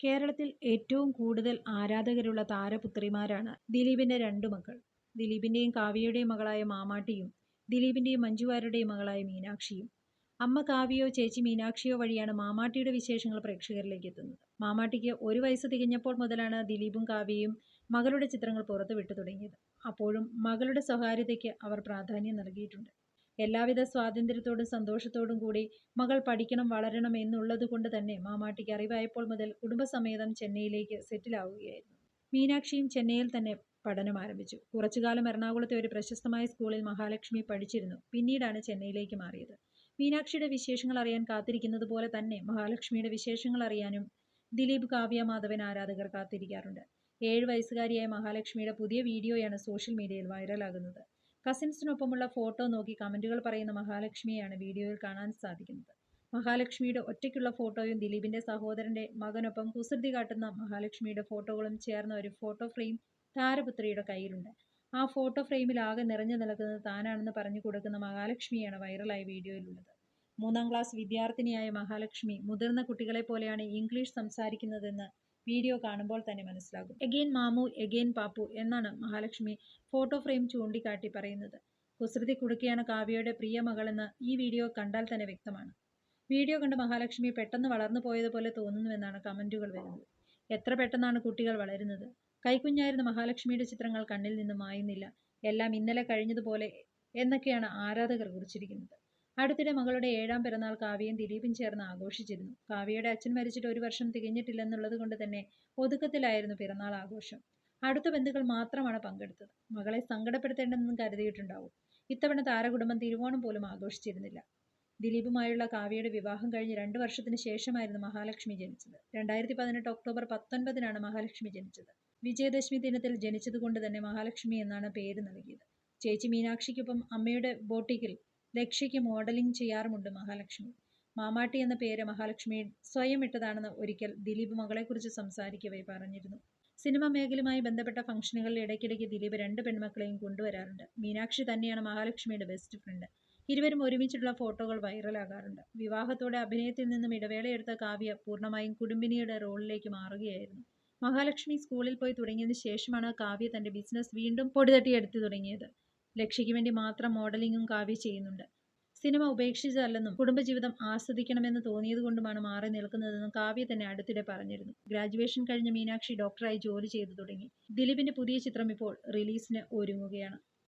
കേരളത്തിൽ ഏറ്റവും കൂടുതൽ ആരാധകരുള്ള താരപുത്രിമാരാണ് ദിലീപിന്റെ രണ്ടു മക്കൾ. ദിലീപിന്റെയും കാവ്യയുടെയും മകളായ മാമാട്ടിയും ദിലീപിന്റെയും മഞ്ജുവാരുടെയും മകളായ മീനാക്ഷിയും. അമ്മ കാവ്യയോ ചേച്ചി മീനാക്ഷിയോ വഴിയാണ് മാമാട്ടിയുടെ വിശേഷങ്ങൾ പ്രേക്ഷകരിലേക്ക് എത്തുന്നത്. മാമാട്ടിക്ക് ഒരു വയസ്സ് തികഞ്ഞപ്പോൾ മുതലാണ് ദിലീപും കാവ്യയും മകളുടെ ചിത്രങ്ങൾ പുറത്തുവിട്ടു തുടങ്ങിയത്. അപ്പോഴും മകളുടെ സ്വകാര്യതയ്ക്ക് അവർ പ്രാധാന്യം നൽകിയിട്ടുണ്ട്. എല്ലാവിധ സ്വാതന്ത്ര്യത്തോടും സന്തോഷത്തോടും കൂടി മകൾ പഠിക്കണം വളരണം എന്നുള്ളത് കൊണ്ട് തന്നെ മാമാട്ടിക്ക് അറിവായപ്പോൾ മുതൽ കുടുംബസമേതം ചെന്നൈയിലേക്ക് സെറ്റിലാവുകയായിരുന്നു മീനാക്ഷിയും ചെന്നൈയിൽ തന്നെ പഠനം ആരംഭിച്ചു. കുറച്ചുകാലം എറണാകുളത്തെ ഒരു പ്രശസ്തമായ സ്കൂളിൽ മഹാലക്ഷ്മി പഠിച്ചിരുന്നു. പിന്നീടാണ് ചെന്നൈയിലേക്ക് മാറിയത്. മീനാക്ഷിയുടെ വിശേഷങ്ങൾ അറിയാൻ കാത്തിരിക്കുന്നത് പോലെ തന്നെ മഹാലക്ഷ്മിയുടെ വിശേഷങ്ങൾ അറിയാനും ദിലീപ് കാവ്യ മാധവൻ ആരാധകർ കാത്തിരിക്കാറുണ്ട്. ഏഴ് വയസ്സുകാരിയായ മഹാലക്ഷ്മിയുടെ പുതിയ വീഡിയോയാണ് സോഷ്യൽ മീഡിയയിൽ വൈറലാകുന്നത്. കസിൻസിനൊപ്പമുള്ള ഫോട്ടോ നോക്കി കമന്റുകൾ പറയുന്ന മഹാലക്ഷ്മിയെയാണ് വീഡിയോയിൽ കാണാൻ സാധിക്കുന്നത്. മഹാലക്ഷ്മിയുടെ ഒറ്റയ്ക്കുള്ള ഫോട്ടോയും ദിലീപിന്റെ സഹോദരന്റെ മകനൊപ്പം കുസൃതി കാട്ടുന്ന മഹാലക്ഷ്മിയുടെ ഫോട്ടോകളും ചേർന്ന ഒരു ഫോട്ടോ ഫ്രെയിം താരപുത്രിയുടെ കയ്യിലുണ്ട്. ആ ഫോട്ടോ ഫ്രെയിമിൽ ആകെ നിറഞ്ഞു നിൽക്കുന്നത് താനാണെന്ന് പറഞ്ഞു കൊടുക്കുന്ന മഹാലക്ഷ്മിയാണ് വൈറലായ വീഡിയോയിലുള്ളത്. മൂന്നാം ക്ലാസ് വിദ്യാർത്ഥിനിയായ മഹാലക്ഷ്മി മുതിർന്ന കുട്ടികളെ പോലെയാണ് ഇംഗ്ലീഷ് സംസാരിക്കുന്നതെന്ന് വീഡിയോ കാണുമ്പോൾ തന്നെ മനസ്സിലാകും. എഗെയിൻ മാമു എഗെയിൻ പാപ്പു എന്നാണ് മഹാലക്ഷ്മി ഫോട്ടോ ഫ്രെയിം ചൂണ്ടിക്കാട്ടി പറയുന്നത്. കുസൃതി കുടുക്കിയാണ് കാവ്യയുടെ പ്രിയ മകളെന്ന് ഈ വീഡിയോ കണ്ടാൽ തന്നെ വ്യക്തമാണ്. വീഡിയോ കണ്ട് മഹാലക്ഷ്മി പെട്ടെന്ന് വളർന്നു പോയതുപോലെ തോന്നുന്നുവെന്നാണ് കമന്റുകൾ വരുന്നത്. എത്ര പെട്ടെന്നാണ് കുട്ടികൾ വളരുന്നത്? കൈക്കുഞ്ഞായിരുന്ന മഹാലക്ഷ്മിയുടെ ചിത്രങ്ങൾ കണ്ണിൽ നിന്നും മായുന്നില്ല. എല്ലാം ഇന്നലെ കഴിഞ്ഞതുപോലെ എന്നൊക്കെയാണ് ആരാധകർ കുറിച്ചിരിക്കുന്നത്. അടുത്തിടെ മകളുടെ ഏഴാം പിറന്നാൾ കാവ്യയും ദിലീപും ചേർന്ന് ആഘോഷിച്ചിരുന്നു. കാവ്യയുടെ അച്ഛൻ മരിച്ചിട്ട് ഒരു വർഷം തികഞ്ഞിട്ടില്ലെന്നുള്ളത് കൊണ്ട് തന്നെ ഒതുക്കത്തിലായിരുന്നു പിറന്നാൾ ആഘോഷം. അടുത്ത ബന്ധുക്കൾ മാത്രമാണ് പങ്കെടുത്തത്. മകളെ സങ്കടപ്പെടുത്തേണ്ടെന്നും കരുതിയിട്ടുണ്ടാവും. ഇത്തവണ താരകുടുംബം തിരുവോണം പോലും ആഘോഷിച്ചിരുന്നില്ല. ദിലീപുമായുള്ള കാവ്യയുടെ വിവാഹം കഴിഞ്ഞ് രണ്ട് വർഷത്തിന് ശേഷമായിരുന്നു മഹാലക്ഷ്മി ജനിച്ചത്. രണ്ടായിരത്തി പതിനെട്ട് ഒക്ടോബർ പത്തൊൻപതിനാണ് മഹാലക്ഷ്മി ജനിച്ചത്. വിജയദശമി ദിനത്തിൽ ജനിച്ചതുകൊണ്ട് തന്നെ മഹാലക്ഷ്മി എന്നാണ് പേര് നൽകിയത്. ചേച്ചി മീനാക്ഷിക്കൊപ്പം അമ്മയുടെ ബോട്ടിക്കിൽ ലക്ഷ്യയ്ക്ക് മോഡലിംഗ് ചെയ്യാറുമുണ്ട് മഹാലക്ഷ്മി. മാമാട്ടി എന്ന പേര് മഹാലക്ഷ്മി സ്വയം ഇട്ടതാണെന്ന് ഒരിക്കൽ ദിലീപ് മകളെക്കുറിച്ച് സംസാരിക്കവേ പറഞ്ഞിരുന്നു. സിനിമ മേഖലയുമായി ബന്ധപ്പെട്ട ഫംഗ്ഷനുകളിൽ ഇടയ്ക്കിടയ്ക്ക് ദിലീപ് രണ്ട് പെൺമക്കളെയും കൊണ്ടുവരാറുണ്ട്. മീനാക്ഷി തന്നെയാണ് മഹാലക്ഷ്മിയുടെ ബെസ്റ്റ് ഫ്രണ്ട്. ഇരുവരും ഒരുമിച്ചുള്ള ഫോട്ടോകൾ വൈറലാകാറുണ്ട്. വിവാഹത്തോടെ അഭിനയത്തിൽ നിന്നും ഇടവേളയെടുത്ത കാവ്യ പൂർണമായും കുടുംബിനിയുടെ റോളിലേക്ക് മാറുകയായിരുന്നു. മഹാലക്ഷ്മി സ്കൂളിൽ പോയി തുടങ്ങിയതിന് ശേഷമാണ് കാവ്യ തന്റെ ബിസിനസ് വീണ്ടും പൊടിതട്ടി പൊടിതട്ടിയെടുത്തു തുടങ്ങിയത്. ലക്ഷ്യയ്ക്ക് വേണ്ടി മാത്രം മോഡലിംഗും കാവ്യ ചെയ്യുന്നുണ്ട്. സിനിമ ഉപേക്ഷിച്ചതല്ലെന്നും കുടുംബജീവിതം ആസ്വദിക്കണമെന്ന് തോന്നിയതുകൊണ്ടുമാണ് മാറി നിൽക്കുന്നതെന്നും കാവ്യ തന്നെ അടുത്തിടെ പറഞ്ഞിരുന്നു. ഗ്രാജുവേഷൻ കഴിഞ്ഞ മീനാക്ഷി ഡോക്ടറായി ജോലി ചെയ്തു തുടങ്ങി. ദിലീപിന്റെ പുതിയ ചിത്രം ഇപ്പോൾ റിലീസിന് ഒരുങ്ങുകയാണ്.